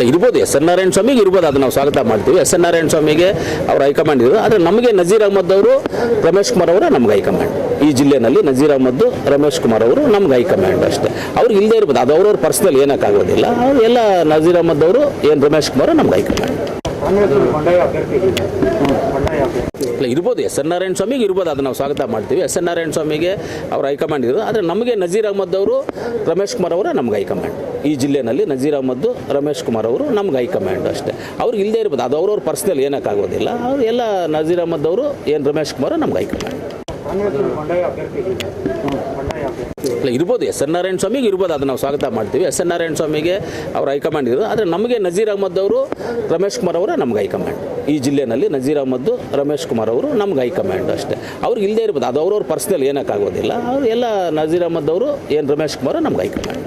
ಅಲ್ಲ ಇರ್ಬೋದು. S N Narayana ಸ್ವಾಮಿಗೆ ಇರ್ಬೋದು. ಅದು ನಾವು ಸ್ವಾಗತ ಮಾಡ್ತೀವಿ. ಎಸ್ ಎನ್ ನಾರಾಯಣ ಸ್ವಾಮಿಗೆ ಅವ್ರು ಹೈಕಮಾಂಡ್ ಇದ್ರು ಆದರೆ ನಮಗೆ ನಜೀರ್ ಅಹಮದ್ ಅವರು, ರಮೇಶ್ ಕುಮಾರ್ ಅವರು ನಮ್ಗೆ ಹೈಕಮಾಂಡ್. ಈ ಜಿಲ್ಲೆನಲ್ಲಿ ನಜೀರ್ ಅಹಮದ್, ರಮೇಶ್ ಕುಮಾರ್ ಅವರು ನಮ್ಗೆ ಹೈಕಮಾಂಡ್ ಅಷ್ಟೇ. ಅವ್ರಿಗೆ ಇಲ್ಲದೇ ಇರ್ಬೋದು. ಅದು ಅವ್ರವ್ರ ಪರ್ಸ್ನಲ್ ಏನಕ್ಕಾಗೋದಿಲ್ಲ ಎಲ್ಲ ನಜೀರ್ ಅಹಮದ್ ಅವರು, ಏನು ರಮೇಶ್ ಕುಮಾರ್ ನಮ್ಗೆ ಹೈಕಮಾಂಡ್. ಅಲ್ಲ ಇರ್ಬೋದು ಎಸ್ ಎನ್ ನಾರಾಯಣ ಸ್ವಾಮಿಗೆ ಇರ್ಬೋದು ಅದು ನಾವು ಸ್ವಾಗತ ಮಾಡ್ತೀವಿ. ಎಸ್ ಎನ್ ನಾರಾಯಣ ಸ್ವಾಮಿಗೆ ಅವ್ರು ಹೈಕಮಾಂಡ್ ಇರೋದು. ಆದರೆ ನಮಗೆ ನಜೀರ್ ಅಹಮದ್ ಅವರು ರಮೇಶ್ ಕುಮಾರ್ ಅವರು ನಮ್ಗೆ ಹೈಕಮಾಂಡ್. ಈ ಜಿಲ್ಲೆನಲ್ಲಿ ನಜೀರ್ ಅಹಮದ್ ರಮೇಶ್ ಕುಮಾರ್ ಅವರು ನಮ್ಗೆ ಹೈಕಮಾಂಡ್ ಅಷ್ಟೇ. ಅವ್ರಿಗೆ ಇಲ್ಲದೆ ಇರ್ಬೋದು ಅದು ಅವ್ರವ್ರ ಪರ್ಸ್ನಲ್ ಏನಕ್ಕಾಗೋದಿಲ್ಲ ಅವ್ರು ಎಲ್ಲ ನಜೀರ್ ಅಹಮದ್ ಅವರು ಏನು ರಮೇಶ್ ಕುಮಾರ್ ನಮ್ಗೆ ಹೈಕಮಾಂಡ್. ಬಂಡಾಯ ಇರ್ಬೋದು. ಎಸ್ ಎನ್ ನಾರಾಯಣ ಸ್ವಾಮಿಗೆ ಇರ್ಬೋದು. ಅದು ನಾವು ಸ್ವಾಗತ ಮಾಡ್ತೀವಿ. ಎಸ್ ಎನ್ ನಾರಾಯಣ ಸ್ವಾಮಿಗೆ ಅವ್ರು ಹೈಕಮಾಂಡ್ ಇರೋದು. ಆದರೆ ನಮಗೆ ನಜೀರ್ ಅಹಮದ್ ಅವರು, ರಮೇಶ್ ಕುಮಾರ್ ಅವರು ನಮ್ಗೆ ಹೈಕಮಾಂಡ್. ಈ ಜಿಲ್ಲೆನಲ್ಲಿ ನಜೀರ್ ಅಹಮದ್, ರಮೇಶ್ ಕುಮಾರ್ ಅವರು ನಮ್ಗೆ ಹೈಕಮಾಂಡ್ ಅಷ್ಟೇ. ಅವ್ರಿಗೆ ಇಲ್ಲದೆ ಇರ್ಬೋದು. ಅದು ಅವ್ರವ್ರ ಪರ್ಸ್ನಲ್ ಏನಕ್ಕಾಗೋದಿಲ್ಲ ಅವ್ರು ಎಲ್ಲ ನಜೀರ್ ಅಹಮದ್ ಅವರು, ಏನು ರಮೇಶ್ ಕುಮಾರ್ ನಮ್ಗೆ ಹೈಕಮಾಂಡ್.